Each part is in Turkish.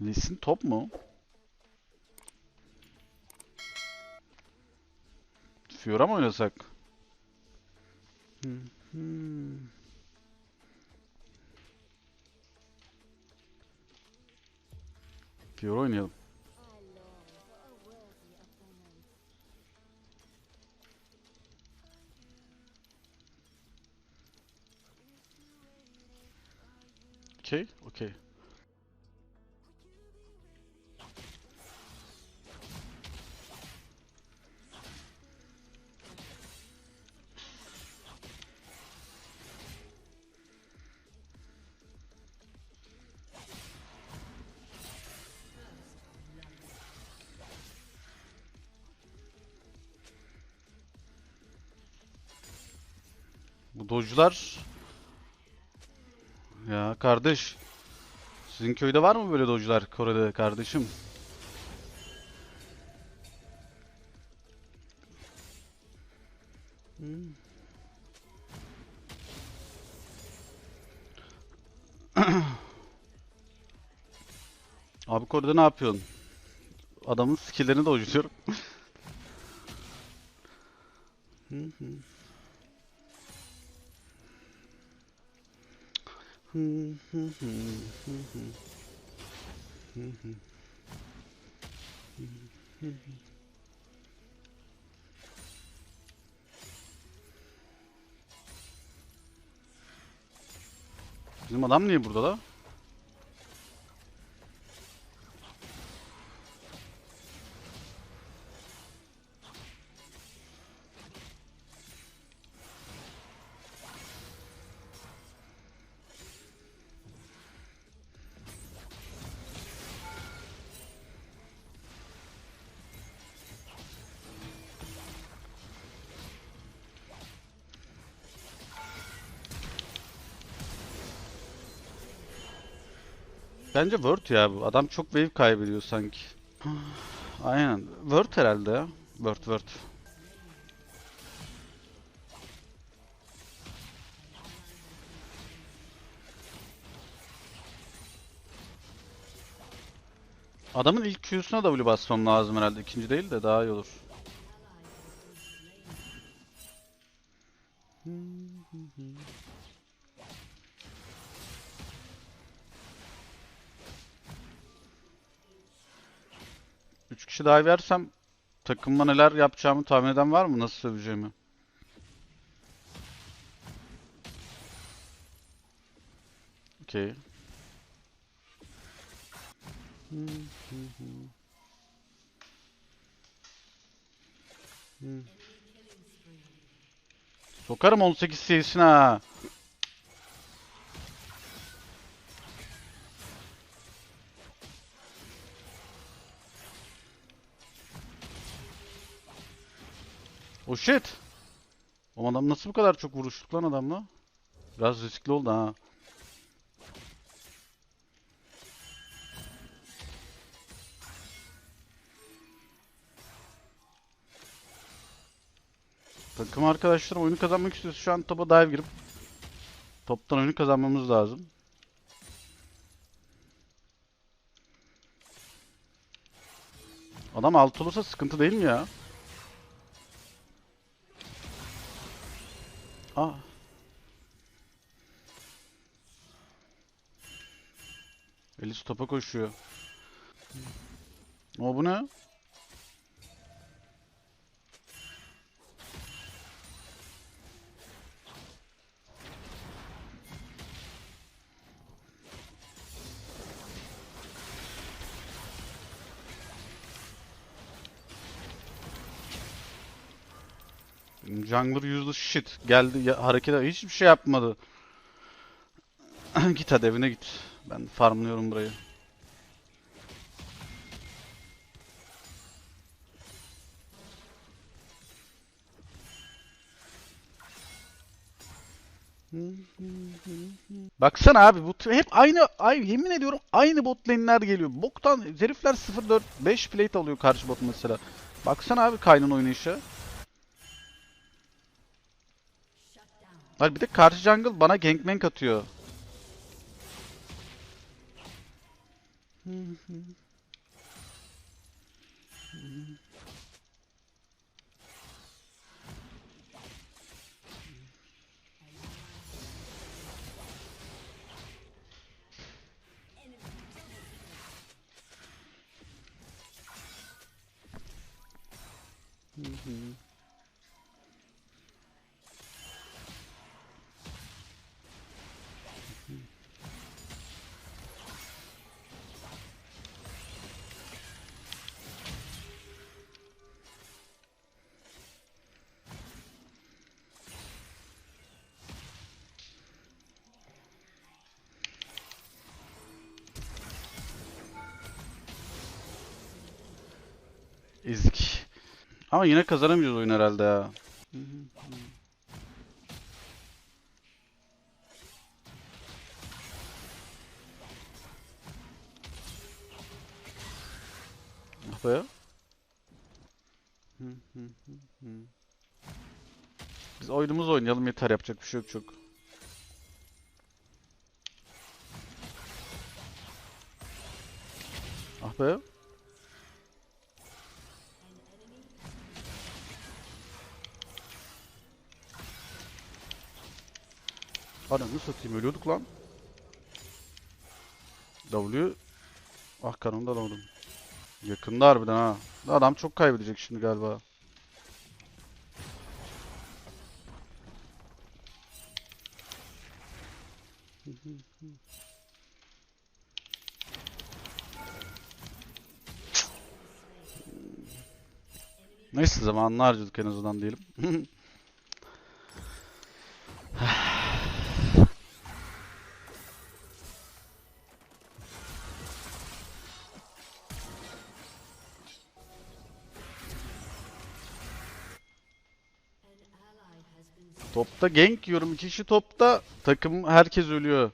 Lee Sin top mu? Fiora mı oynasak? Hı. Fiora oynayalım. Okey, okey. Bu dojcular... Ya kardeş. Sizin köyde var mı böyle dojcular Kore'de kardeşim? Hmm. Abi Kore'de ne yapıyorsun? Adamın skill'lerini dojluyorum. Hı Bizim adam niye burada da? Bence Word ya bu. Adam çok wave kaybediyor sanki. Aynen. Word herhalde ya. Word Word. Adamın ilk Q'suna W basmam lazım herhalde. İkinci değil de daha iyi olur. Üç kişi daha versem takımıma neler yapacağımı tahmin eden var mı? Nasıl söveceğimi? Okey. Sokarım 18 CS'ine ha. Oh shit. O adam nasıl bu kadar çok vuruştuk lan adamla? Biraz riskli oldu ha. Takım arkadaşlarım oyunu kazanmak istiyorsa şu an topa dive girip toptan oyunu kazanmamız lazım. Adam alt olursa sıkıntı değil mi ya? Aa. Elis topa koşuyor. O bu ne? Jungler useless shit. Geldi ya, hareket hiçbir şey yapmadı. git hadi evine git. Ben farmlıyorum burayı. Baksana abi bu hep aynı ay yemin ediyorum aynı bot lane'ler geliyor. Boktan herifler 0-4 5 plate alıyor karşı bot mesela. Baksana abi Kayn'ın oynayışı. Var bir de karşı jungle bana gangbang atıyor. Ezik. Ama yine kazanamayacağız oyun herhalde ya. Ah be. Biz oyunumuzu oynayalım yeter yapacak bir şey yok çok. Ah be. Ananı satayım ölüyorduk lan. W. Ah kanımda alamadım. Yakında harbiden ha. Adam çok kaybedecek şimdi galiba. Neyse zamanını harcadık en azından diyelim. Topta gank yiyorum. iki kişi topta. Takım herkes ölüyor.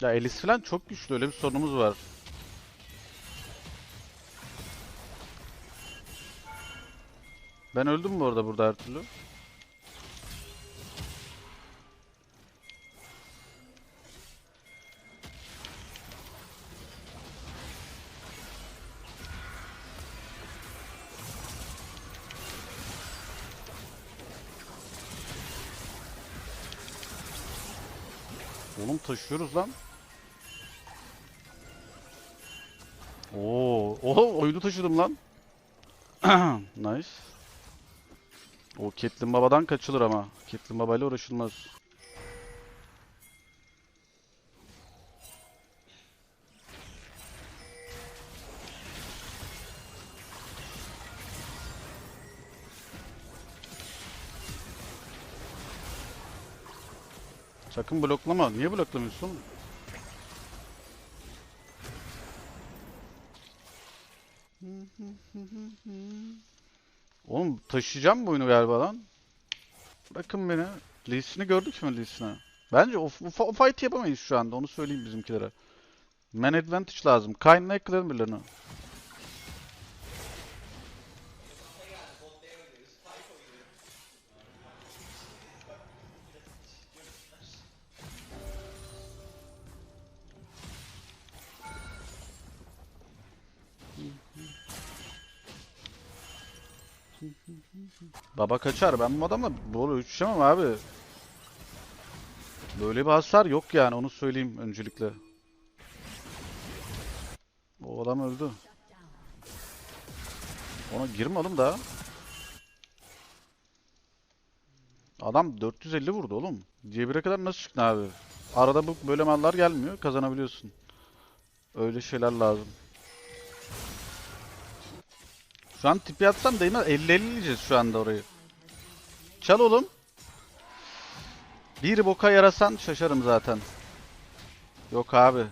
Ya Elis falan çok güçlü. Öyle bir sorunumuz var. Ben öldüm bu arada burada her türlü. Oğlum taşıyoruz lan. Oo, oho oyunu taşıdım lan. nice. O Caitlyn babadan kaçılır ama. Caitlyn babayla uğraşılmaz. Sakın bloklama. Niye bloklamıyorsun? oğlum? Taşıyacağım bu oyunu galiba lan. Bakın beni. Lee Sin'i gördük mü Lee Sin'i? Bence o, o, o fight yapamayız şu anda. Onu söyleyeyim bizimkilere. Man advantage lazım. Kaynına yakalayalım birilerini. Baba kaçar. Ben bu adamla böyle uçuşamam abi. Böyle bir hasar yok yani onu söyleyeyim öncelikle. O adam öldü. Ona girme oğlum daha. Adam 450 vurdu oğlum. C1'e kadar nasıl çıktın abi? Arada bu böyle mallar gelmiyor. Kazanabiliyorsun. Öyle şeyler lazım. Şu an tipi atsam değmez. 50-50 yiyeceğiz şu anda orayı. Çal oğlum. Bir boka yarasan şaşarım zaten. Yok abi.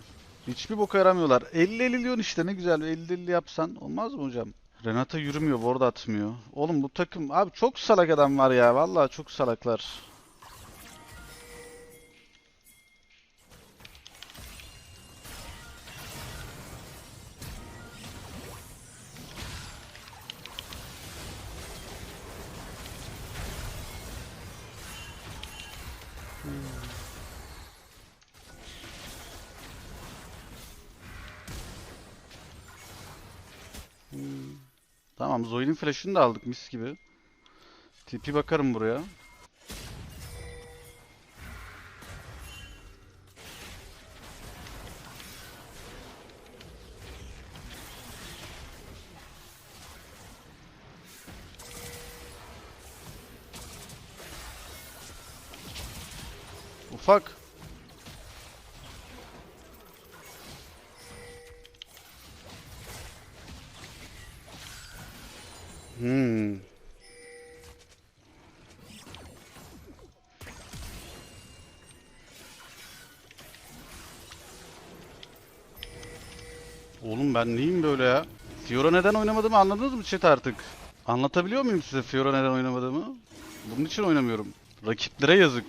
Hiçbir boka yaramıyorlar. 50-50 diyorsun işte ne güzel. 50-50 yapsan olmaz mı hocam? Renata yürümüyor, ward atmıyor. Oğlum bu takım abi çok salak adam var ya. Vallahi çok salaklar. Tamam Zoe'nin flash'ını da aldık mis gibi. TP bakarım buraya. Ufak. Ben neyim böyle ya? Fiora neden oynamadığımı anladınız mı chat artık? Anlatabiliyor muyum size Fiora neden oynamadığımı? Bunun için oynamıyorum. Rakiplere yazık.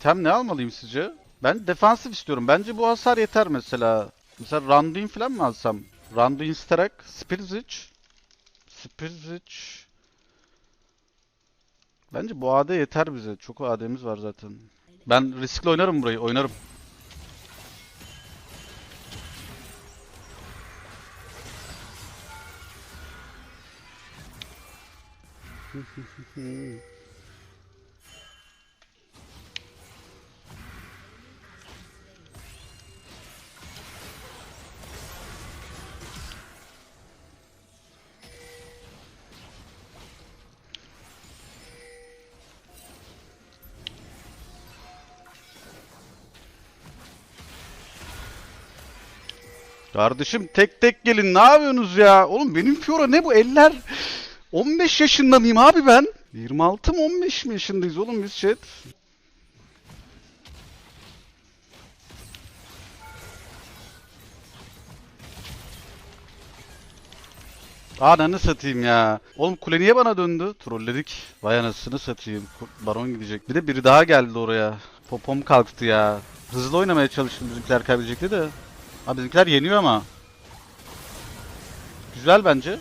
Tem ne almalıyım sizce? Ben defansif istiyorum. Bence bu hasar yeter mesela. Mesela Randuin falan mı alsam? Randuin Starak, Spirzic. Spirzic. Bence bu AD yeter bize. Çok AD'miz var zaten. Ben riskli oynarım burayı. Oynarım. Kardeşim tek tek gelin ne yapıyorsunuz ya? Oğlum benim Fiora ne bu eller? 15 yaşında mıyım abi ben? 26 mı 15 mi yaşındayız oğlum biz chat? Ananı satayım ya. Oğlum kule niye bana döndü? Trolledik. Vay anasını satayım. Baron gidecek. Bir de biri daha geldi oraya. Popom kalktı ya. Hızlı oynamaya çalıştım bizimkiler kaybedecekti de. Abi bizimkiler yeniyor ama. Güzel bence.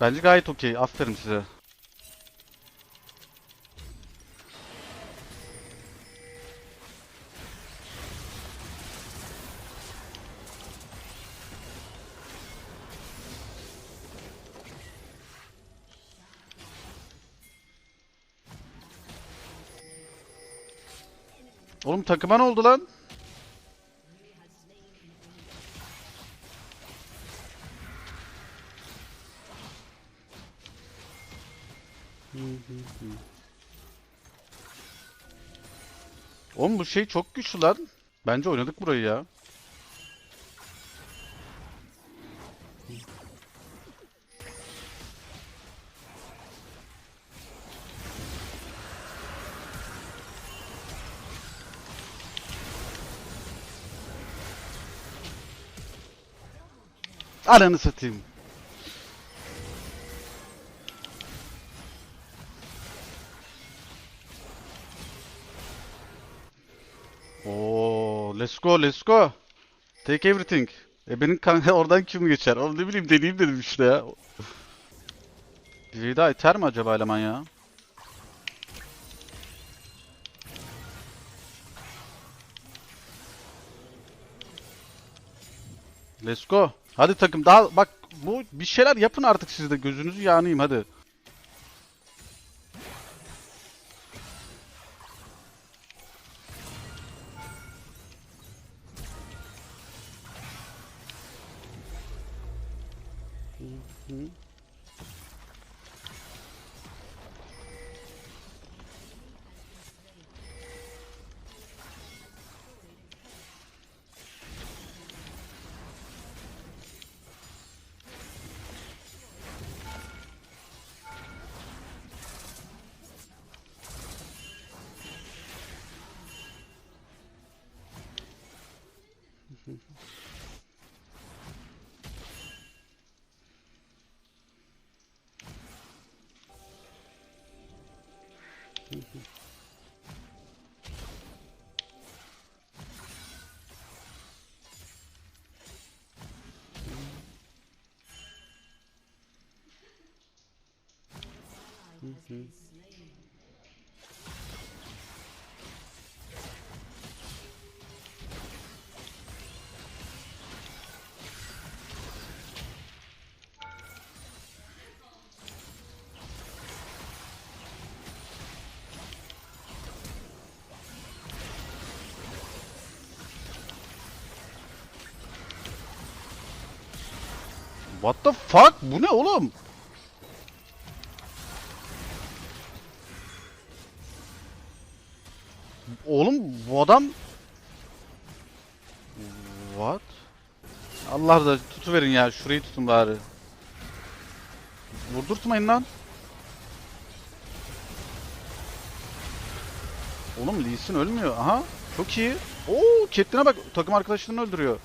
Bence gayet okey. Aferin size. Oğlum takıma ne oldu lan? Oğlum bu şey çok güçlü lan. Bence oynadık burayı ya. Ananı satayım. Let's go, let's go. Take everything. E benim kanka oradan kim geçer? Oğlum ne bileyim deneyeyim dedim işte ya. Bir daha iter mi acaba eleman ya? Let's go. Hadi takım daha bak bu bir şeyler yapın artık siz de gözünüzü yanayım hadi. 응? Mm-hmm. Mm-hmm. What the fuck? Bu ne oğlum? Oğlum bu adam What? Allah da tutuverin ya. Şurayı tutun bari. Vurdurtmayın lan. Oğlum Lee Sin ölmüyor. Aha. Çok iyi. Oo, Catelyn'e bak. Takım arkadaşlarını öldürüyor.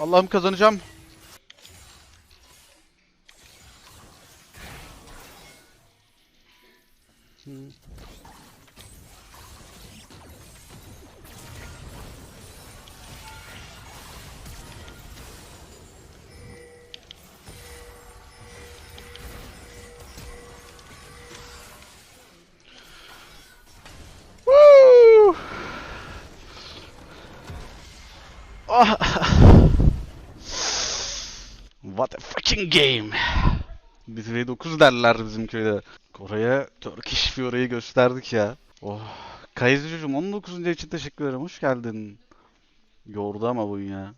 Allah'ım kazanacağım. Woo! Fucking game. Biz V9 derler bizim köyde. Oraya Turkish Fury'yi gösterdik ya. Oh. Kayıcıcığım 19. için teşekkür ederim. Hoş geldin. Yordu ama bu ya.